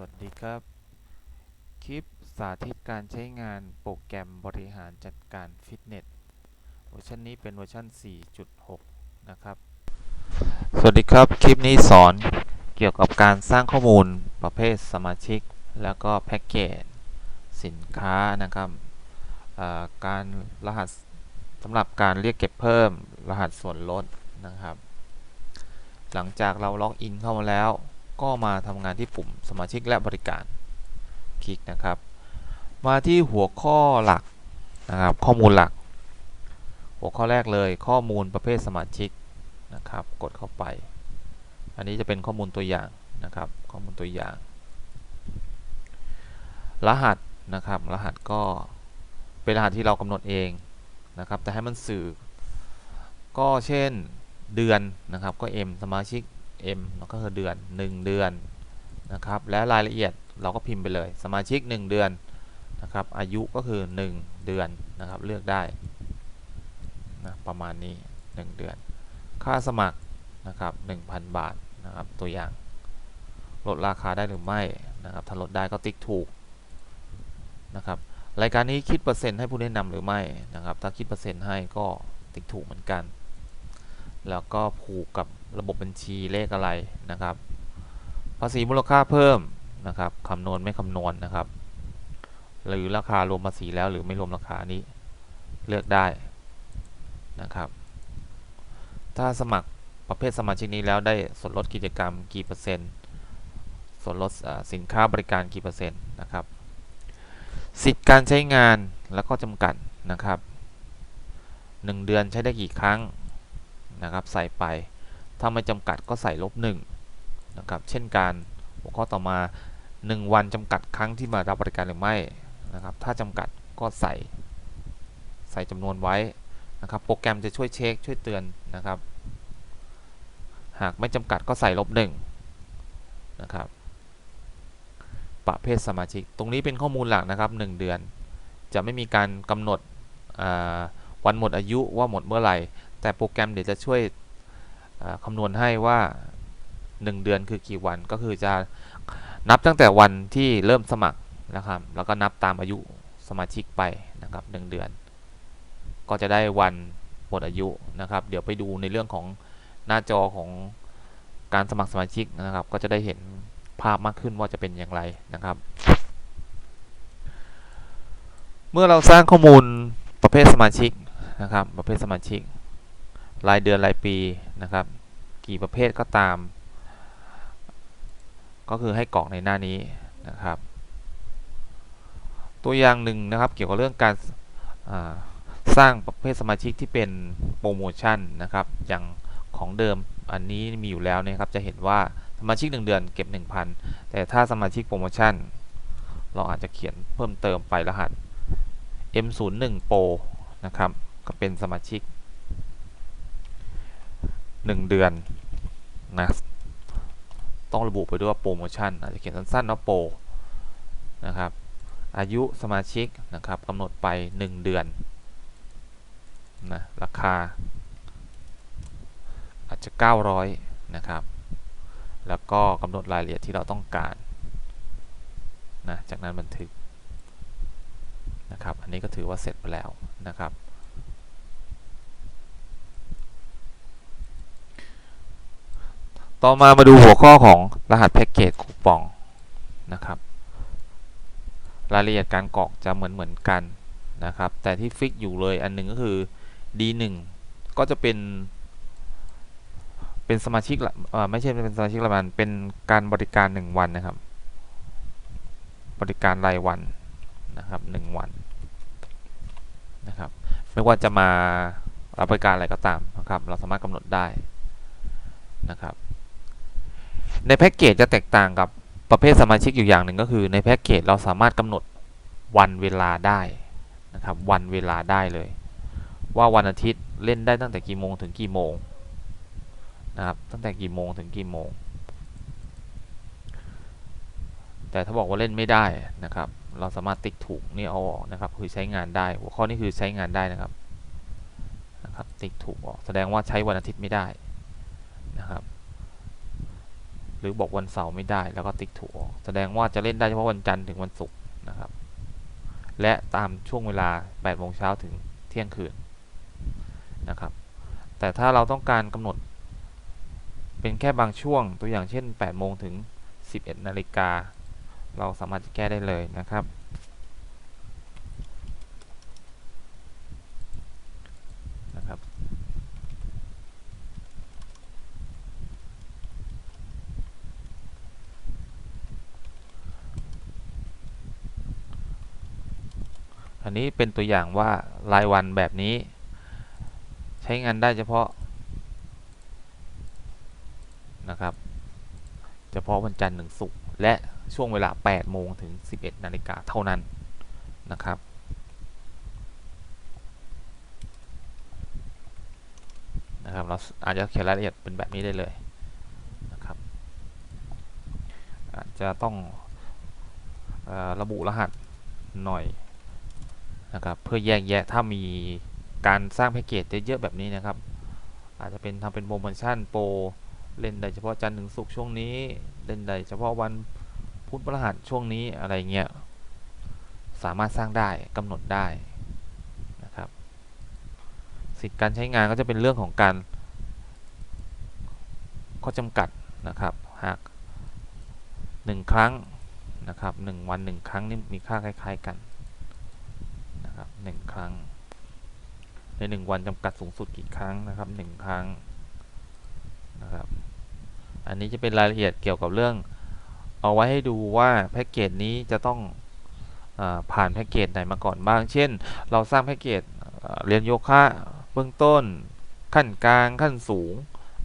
วัสดีครับ คลิปสาธิตการใช้งานโปรแกรมบริหารจัดการฟิตเนสเวอร์ชันนี้เป็นเวอร์ชัน 4.6 นะครับ สวัสดีครับ คลิปนี้สอนเกี่ยวกับการสร้างข้อมูลประเภทสมาชิก แล้วก็แพ็กเกจสินค้านะครับการรหัสสำหรับการเรียกเก็บเพิ่มรหัสส่วนลดนะครับ หลังจากเราล็อกอินเข้ามาแล้ว ก็มาทำงานที่ปุ่มสมาชิกและบริการ คลิกนะครับ มาที่หัวข้อหลักนะครับ ข้อมูลหลัก หัวข้อแรกเลยข้อมูลประเภทสมาชิกนะครับ กดเข้าไป อันนี้จะเป็นข้อมูลตัวอย่างนะครับ ข้อมูลตัวอย่าง รหัสนะครับ รหัสก็เป็นรหัสที่เรากำหนดเองนะครับ แต่ให้มันสื่อ ก็เช่นเดือนนะครับ ก็ M สมาชิก M แล้วก็คือเดือน 1 เดือนนะครับและรายละเอียดเราก็พิมพ์ไปเลย สมาชิก 1 เดือนนะครับอายุก็คือ 1 เดือนนะครับเลือกได้นะประมาณนี้ 1 เดือน ค่าสมัครนะครับ1,000 บาทนะครับตัวอย่างลดราคาได้หรือไม่นะครับถ้าลดได้ก็ติ๊กถูกนะครับรายการนี้คิดเปอร์เซ็นต์ให้ผู้แนะนำหรือไม่นะครับถ้าคิดเปอร์เซ็นต์ให้ก็ติ๊กถูกเหมือนกัน แล้วก็ผูกกับ ระบบบัญชีเลขอะไรนะครับ ภาษีมูลค่าเพิ่มนะครับคำนวณไม่คำนวณนะครับ หรือราคารวมภาษีแล้วหรือไม่รวมราคานี้เลือกได้นะครับ ถ้าสมัครประเภทสมาชิกนี้แล้วได้ส่วนลดกิจกรรมกี่เปอร์เซ็นต์ส่วนลดสินค้าบริการกี่เปอร์เซ็นต์นะครับ สิทธิ์การใช้งานแล้วก็จำกัดนะครับ 1 เดือนใช้ได้กี่ครั้งนะครับ ใส่ไป ถ้าไม่จำกัดก็ใส่ลบหนึ่งนะครับเช่นการหัวข้อต่อมา 1 วันจำกัดครั้งที่มารับบริการหรือไม่นะครับถ้าจำกัดก็ใส่ใส่จำนวนไว้นะครับโปรแกรมจะช่วยเช็คช่วยเตือนนะครับ หากไม่จำกัดก็ใส่ลบหนึ่งนะครับประเภทสมาชิก ตรงนี้เป็นข้อมูลหลักนะครับ 1 เดือน จะไม่มีการกำหนดวันหมดอายุว่าหมดเมื่อไหร่ แต่โปรแกรมเดี๋ยวจะช่วย คำนวณให้ว่า 1 เดือนคือกี่วันก็คือจะนับตั้งแต่วันที่เริ่มสมัครนะครับ แล้วก็นับตามอายุสมาชิกไปนะครับ 1 เดือน ก็จะได้วันหมดอายุนะครับ เดี๋ยวไปดูในเรื่องของหน้าจอของการสมัครสมาชิกนะครับ ก็จะได้เห็นภาพมากขึ้นว่าจะเป็นอย่างไรนะครับ เมื่อเราสร้างข้อมูลประเภทสมาชิกนะครับ ประเภทสมาชิก รายเดือนรายปีนะครับ กี่ประเภทก็ตาม ก็คือให้กรอกในหน้านี้นะครับ ตัวอย่างหนึ่งนะครับเกี่ยวกับเรื่องการสร้างประเภทสมาชิกที่เป็นโปรโมชั่นนะครับ อย่างของเดิมอันนี้มีอยู่แล้วนะครับ จะเห็นว่าสมาชิก 1 เดือนเก็บ 1,000 แต่ถ้าสมาชิกโปรโมชั่น เราอาจจะเขียนเพิ่มเติมไปรหัส M01 Pro นะครับ ก็เป็นสมาชิก 1 เดือนนะต้องระบุไปด้วยว่าโปรโมชั่นอาจจะเขียนสั้นๆว่าโปรนะครับอายุสมาชิกนะครับกำหนดไป 1 เดือนนะราคา อาจจะ 900 นะครับ แล้วก็กำหนดรายละเอียดที่เราต้องการนะจากนั้นบันทึกนะครับ อันนี้ก็ถือว่าเสร็จไปแล้วนะครับ ต่อมามาดูหัวข้อของรหัสแพ็กเกจคูปองนะครับ รายละเอียดการกรอกจะเหมือนเหมือนกันนะครับ แต่ที่ฟิกอยู่เลยอันหนึ่งก็คือ D1 ก็จะเป็น เป็นสมาชิกละไม่ใช่เป็นสมาชิกละมันเป็นการบริการ 1 วันนะครับ บริการรายวันนะครับ1วันนะครับ ไม่ว่าจะมารับบริการอะไรก็ตามนะครับ เราสามารถกำหนดได้นะครับ ในแพ็กเกจจะแตกต่างกับประเภทสมาชิกอยู่อย่างหนึ่งก็คือในแพ็กเกจเราสามารถกำหนดวันเวลาได้นะครับวันเวลาได้เลย ว่าวันอาทิตย์เล่นได้ตั้งแต่กี่โมงถึงกี่โมงนะครับตั้งแต่กี่โมงถึงกี่โมง แต่ถ้าบอกว่าเล่นไม่ได้นะครับ เราสามารถติ๊กถูกนี่เอาออกนะครับคือใช้งานได้ หัวข้อนี้คือใช้งานได้นะครับนะครับติ๊กถูกออกแสดงว่าใช้วันอาทิตย์ไม่ได้ หรือบอกวันเสาร์ไม่ได้แล้วก็ติ๊กถูกออกแสดงว่าจะเล่นได้เฉพาะวันจันทร์ถึงวันศุกร์นะครับ และตามช่วงเวลา8โมงเช้าถึงเที่ยงคืนนะครับแต่ถ้าเราต้องการกำหนด เป็นแค่บางช่วงตัวอย่างเช่น8โมงถึง 11 นาฬิกา เราสามารถจะแก้ได้เลยนะครับนะครับ อันนี้เป็นตัวอย่างว่ารายวันแบบนี้ ใช้งานได้เฉพาะนะครับ เฉพาะวันจันทร์ถึงศุกร์และช่วงเวลา 8 โมงถึง 11 นาฬิกาเท่านั้นนะครับ นะครับ เราอาจจะเขียนรายละเอียดเป็นแบบนี้ได้เลยนะครับ อาจจะต้องอระบุรหัสหน่อย นะครับเพื่อแยกแยะถ้ามีการสร้างแพ็กเกจเยอะๆแบบนี้นะครับ อาจจะเป็นทำเป็นโปรโมชั่นโปรเล่นได้เฉพาะจันทร์ถึงศุกร์ช่วงนี้เล่นได้เฉพาะวันพุธพฤหัสช่วงนี้อะไรเงี้ยสามารถสร้างได้กำหนดได้นะครับ สิทธิการใช้งานก็จะเป็นเรื่องของการข้อจำกัดนะครับหากหนึ่งครั้งนะครับหนึ่งวันหนึ่งครั้งนี่มีค่าคล้าย ๆ กัน นะครับหนึ่งครั้ง ในหนึ่งวันจำกัดสูงสุดกี่ครั้งนะครับหนึ่งครั้งนะครับ อันนี้จะเป็นรายละเอียดเกี่ยวกับเรื่อง เอาไว้ให้ดูว่าแพ็กเกจนี้จะต้องอผ่านแพ็กเกจไหนมาก่อนบ้าง เช่น เราสร้างแพ็กเกจเรียนโยคะเบื้องต้นขั้นกลางขั้นสูง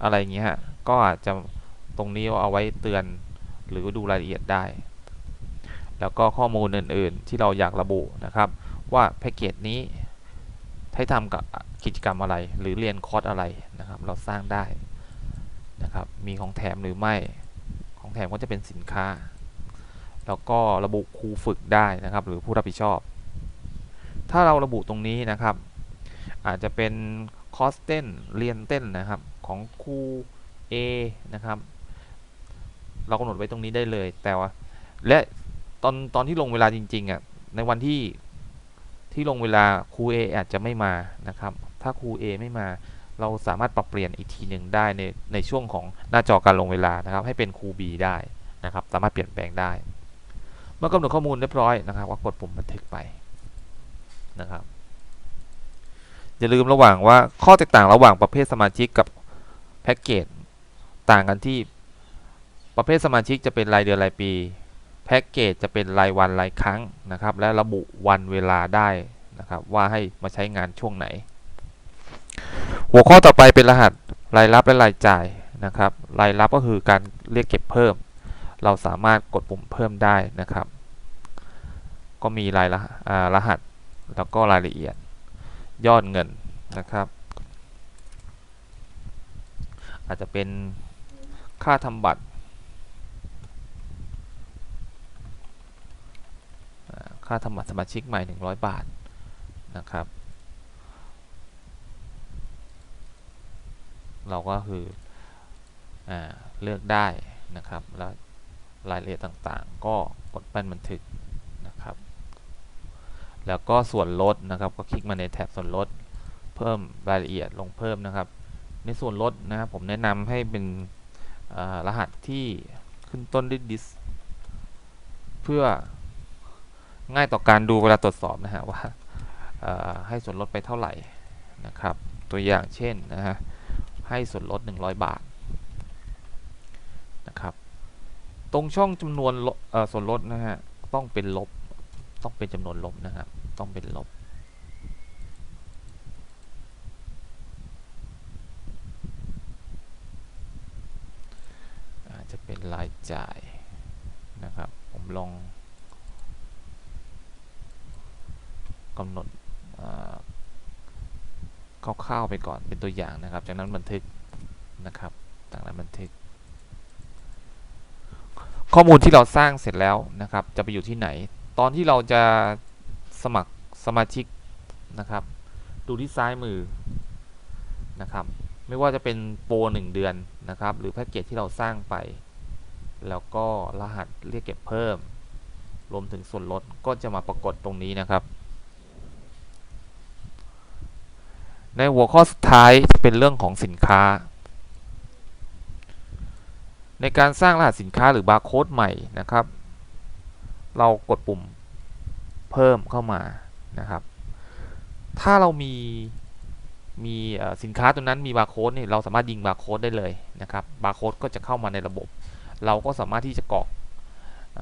อะไรอย่างเงี้ยฮะก็อาจจะตรงนี้เอาไว้เตือนหรือดูรายละเอียดได้ แล้วก็ข้อมูลอื่น ๆ ที่เราอยากระบุนะครับ ว่าแพ็กเกจนี้ให้ทำกับกิจกรรมอะไร หรือเรียนคอร์สอะไรนะครับ เราสร้างได้นะครับ มีของแถมหรือไม่ ของแถมก็จะเป็นสินค้า แล้วก็ระบุครูฝึกได้นะครับ หรือผู้รับผิดชอบ ถ้าเราระบุตรงนี้นะครับ อาจจะเป็นคอร์สเต้นเรียนเต้นนะครับของครู A นะครับ เรากำหนดไว้ตรงนี้ได้เลยแต่ว่าและตอนตอนที่ลงเวลาจริงๆอะในวันที่ ที่ลงเวลาครู A อาจจะไม่มานะครับ ถ้าครู A ไม่มา เราสามารถปรับเปลี่ยนอีกทีหนึ่งได้ในในช่วงของหน้าจอการลงเวลานะครับ ให้เป็นครู B ได้นะครับ สามารถเปลี่ยนแปลงได้ เมื่อกำหนดข้อมูลเรียบร้อยนะครับก็กดปุ่มบันทึกไปนะครับอย่าลืมระหว่างว่าข้อแตกต่างระหว่างประเภทสมาชิกกับแพ็กเกจต่างกันที่ประเภทสมาชิกจะเป็นรายเดือนรายปี แพ็กเกจจะเป็นรายวันรายครั้งนะครับ และระบุวันเวลาได้นะครับ ว่าให้มาใช้งานช่วงไหน หัวข้อต่อไปเป็นรหัสรายรับและรายจ่ายนะครับ รายรับก็คือการเรียกเก็บเพิ่ม เราสามารถกดปุ่มเพิ่มได้นะครับ ก็มีรายรหัสแล้วก็รายละเอียด ยอดเงินนะครับ อาจจะเป็นค่าทำบัตรอ่า ค่าทำบัตรสมาชิกใหม่ 100 บาทนะครับ เราก็คืออเลือกได้นะครับ แล้วรายละเอียดต่างๆ ก็กดแป้นบันทึกนะครับ แล้วก็ส่วนลดนะครับ ก็คลิกมาในแถบส่วนลด เพิ่มรายละเอียดลงเพิ่มนะครับ ในส่วนลดนะครับผมแนะนำให้เป็นรหัสที่ขึ้นต้นด้วย dis เพื่อ ง่ายต่อการดูเวลาตรวจสอบนะฮะว่าให้ส่วนลดไปเท่าไหร่นะครับ ตัวอย่างเช่นนะฮะให้ส่วนลด 100 บาทนะครับ ตรงช่องจำนวนลดส่วนลดนะฮะต้องเป็นลบต้องเป็นจำนวนลบนะครับต้องเป็นลบ อาจจะเป็นรายจ่ายนะครับ ผมลอง กำหนดคร่าวๆไปก่อนเป็นตัวอย่างนะครับ จากนั้นบันทึกนะครับจากนั้นบันทึก ข้อมูลที่เราสร้างเสร็จแล้วนะครับ จะไปอยู่ที่ไหน ตอนที่เราจะสมัครสมาชิกนะครับ ดูที่ซ้ายมือนะครับ ไม่ว่าจะเป็นโปรหนึ่งเดือนนะครับ หรือแพ็กเกจที่เราสร้างไป แล้วก็รหัสเรียกเก็บเพิ่ม รวมถึงส่วนลดก็จะมาปรากฏตรงนี้นะครับ ในหัวข้อสุดท้ายจะเป็นเรื่องของสินค้า ในการสร้างรหัสสินค้าหรือบาร์โค้ดใหม่นะครับ เรากดปุ่มเพิ่มเข้ามานะครับ ถ้าเรามีมีสินค้าตัวนั้นมีบาร์โค้ดนี่เราสามารถยิงบาร์โค้ดได้เลยนะครับบาร์โค้ดก็จะเข้ามาในระบบ เราก็สามารถที่จะกรอกอ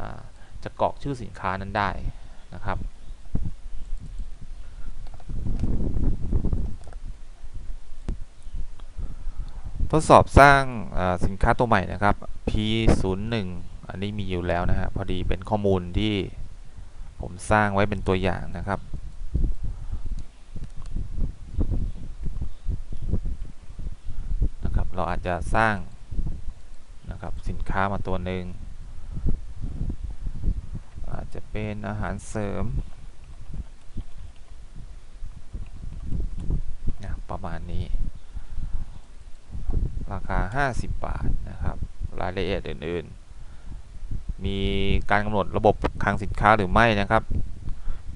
จะกรอกชื่อสินค้านั้นได้นะครับ ทดสอบสร้างสินค้าตัวใหม่นะครับ P01 อันนี้มีอยู่แล้วนะฮะพอดีเป็นข้อมูลที่ผมสร้างไว้เป็นตัวอย่างนะครับ นะครับ เราอาจจะสร้างนะครับสินค้ามาตัวหนึ่งอาจจะเป็นอาหารเสริมนะประมาณนี้ ราคา 50 บาทนะครับ รายละเอียดอื่นๆ มีการกำหนดระบบคลังสินค้าหรือไม่นะครับ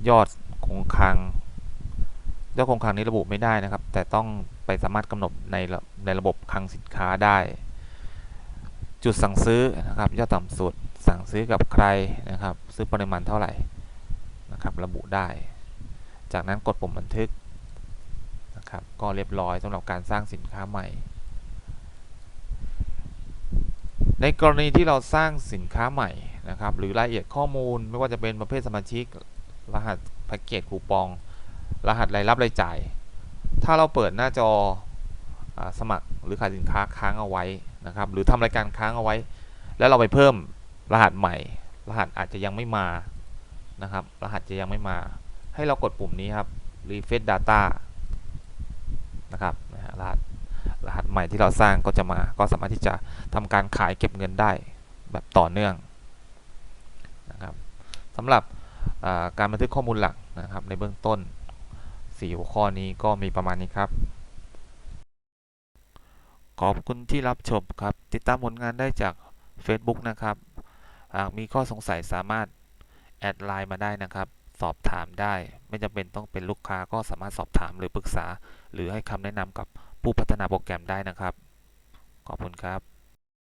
ยอดคงคลังยอดคงคลังนี้ระบุไม่ได้นะครับ แต่ต้องไปสามารถกำหนดในระในระบบคลังสินค้าได้ จุดสั่งซื้อนะครับ ยอดต่ำสุดสั่งซื้อกับใครนะครับ ซื้อปริมาณเท่าไหร่นะครับ ระบุได้ จากนั้นกดปุ่มบันทึกนะครับ ก็เรียบร้อยสำหรับการสร้างสินค้าใหม่ ในกรณีที่เราสร้างสินค้าใหม่นะครับ หรือรายละเอียดข้อมูลไม่ว่าจะเป็นประเภทสมาชิก รหัสแพ็กเกจคูปอง รหัสรายรับรายจ่าย ถ้าเราเปิดหน้าจออสมัครหรือขายสินค้าค้างเอาไว้นะครับ หรือทำรายการค้างเอาไว้ แล้วเราไปเพิ่มรหัสใหม่ รหัสอาจจะยังไม่มานะครับ รหัสจะยังไม่มา ให้เรากดปุ่มนี้ครับ refresh data นะครับนะฮะรหัส รหัสใหม่ที่เราสร้างก็จะมาก็สามารถที่จะทำการขายเก็บเงินได้แบบต่อเนื่องนะครับสำหรับการบันทึกข้อมูลหลักนะครับ ในเบื้องต้น4หัวข้อนี้ก็มีประมาณนี้ครับ ขอบคุณที่รับชมครับ ติดตามผลงานได้จาก Facebook นะครับหากมีข้อสงสัยสามารถ แอดไลน์มาได้นะครับ สอบถามได้ ไม่จำเป็นต้องเป็นลูกค้าก็สามารถสอบถามหรือปรึกษา หรือให้คำแนะนำกับ ผู้พัฒนาโปรแกรมได้นะครับ ขอบคุณครับ